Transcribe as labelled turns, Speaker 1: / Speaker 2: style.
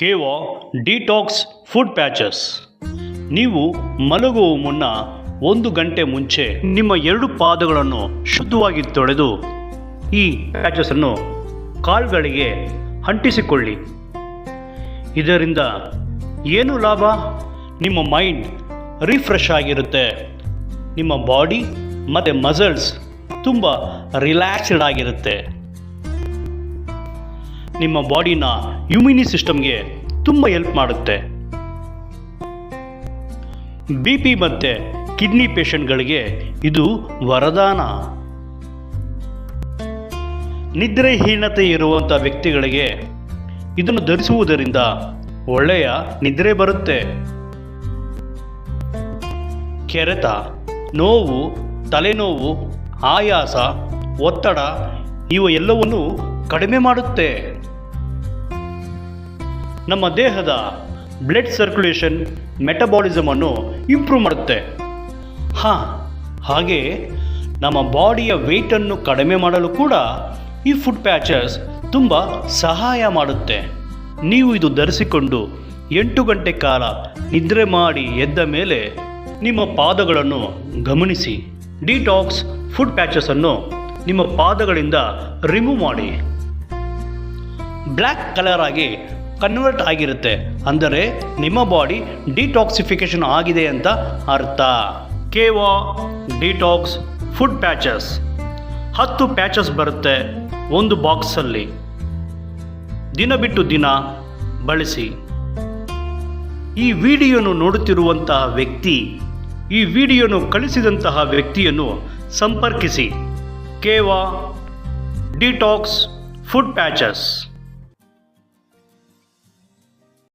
Speaker 1: ಕೇವೋ detox food patches ನೀವು ಮಲಗುವ ಮುನ್ನ ಒಂದು ಗಂಟೆ ಮುಂಚೆ ನಿಮ್ಮ ಎರಡು ಪಾದಗಳನ್ನು ಶುದ್ಧವಾಗಿ ತೊಳೆದು ಈ ಪ್ಯಾಚಸನ್ನು ಕಾಲುಗಳಿಗೆ ಅಂಟಿಸಿಕೊಳ್ಳಿ. ಇದರಿಂದ ಏನು ಲಾಭ? ನಿಮ್ಮ ಮೈಂಡ್ ರಿಫ್ರೆಶ್ ಆಗಿರುತ್ತೆ. ನಿಮ್ಮ ಬಾಡಿ ಮತ್ತು ಮಸಲ್ಸ್ ತುಂಬ ರಿಲ್ಯಾಕ್ಸ್ಡ್ ಆಗಿರುತ್ತೆ. ನಿಮ್ಮ ಬಾಡಿನ ಇಮ್ಯುನಿ ಸಿಸ್ಟಮ್ಗೆ ತುಂಬ ಹೆಲ್ಪ್ ಮಾಡುತ್ತೆ. ಬಿ ಪಿ ಮತ್ತು ಕಿಡ್ನಿ ಪೇಷಂಟ್ಗಳಿಗೆ ಇದು ವರದಾನ. ನಿದ್ರೆಹೀನತೆ ಇರುವಂಥ ವ್ಯಕ್ತಿಗಳಿಗೆ ಇದನ್ನು ಧರಿಸುವುದರಿಂದ ಒಳ್ಳೆಯ ನಿದ್ರೆ ಬರುತ್ತೆ. ಕೆರೆತ, ನೋವು, ತಲೆನೋವು, ಆಯಾಸ, ಒತ್ತಡ ಇವು ಎಲ್ಲವನ್ನು ಕಡಿಮೆ ಮಾಡುತ್ತೆ. ನಮ್ಮ ದೇಹದ ಬ್ಲಡ್ ಸರ್ಕ್ಯುಲೇಷನ್ ಮೆಟಬಾಲಿಸಮ್ ಅನ್ನು ಇಂಪ್ರೂವ್ ಮಾಡುತ್ತೆ. ಹಾಂ, ಹಾಗೆ ನಮ್ಮ ಬಾಡಿಯ ವೆಯ್ಟನ್ನು ಕಡಿಮೆ ಮಾಡಲು ಕೂಡ ಈ ಫುಡ್ ಪ್ಯಾಚಸ್ ತುಂಬ ಸಹಾಯ ಮಾಡುತ್ತೆ. ನೀವು ಇದು ಧರಿಸಿಕೊಂಡು ಎಂಟು ಗಂಟೆ ಕಾಲ ನಿದ್ರೆ ಮಾಡಿ ಎದ್ದ ಮೇಲೆ ನಿಮ್ಮ ಪಾದಗಳನ್ನು ಗಮನಿಸಿ. ಡಿಟಾಕ್ಸ್ ಫುಡ್ ಪ್ಯಾಚಸನ್ನು ನಿಮ್ಮ ಪಾದಗಳಿಂದ ರಿಮೂವ್ ಮಾಡಿ. ಬ್ಲ್ಯಾಕ್ ಕಲರ್ ಆಗಿ ಕನ್ವರ್ಟ್ ಆಗಿರುತ್ತೆ. ಅಂದರೆ ನಿಮ್ಮ ಬಾಡಿ ಡಿಟಾಕ್ಸಿಫಿಕೇಶನ್ ಆಗಿದೆ ಅಂತ ಅರ್ಥ. ಕೇವಾ ಡಿಟಾಕ್ಸ್ ಫುಡ್ ಪ್ಯಾಚಸ್ ಹತ್ತು ಪ್ಯಾಚಸ್ ಬರುತ್ತೆ ಒಂದು ಬಾಕ್ಸಲ್ಲಿ ದಿನ ಬಿಟ್ಟು ದಿನ ಬಳಸಿ. ಈ ವಿಡಿಯೋನು ನೋಡುತ್ತಿರುವಂತಹ ವ್ಯಕ್ತಿ, ಈ ವಿಡಿಯೋನು ಕಳಿಸಿದಂತಹ ವ್ಯಕ್ತಿಯನ್ನು ಸಂಪರ್ಕಿಸಿ. ಕೇವಾ ಡಿಟಾಕ್ಸ್ ಫುಡ್ ಪ್ಯಾಚಸ್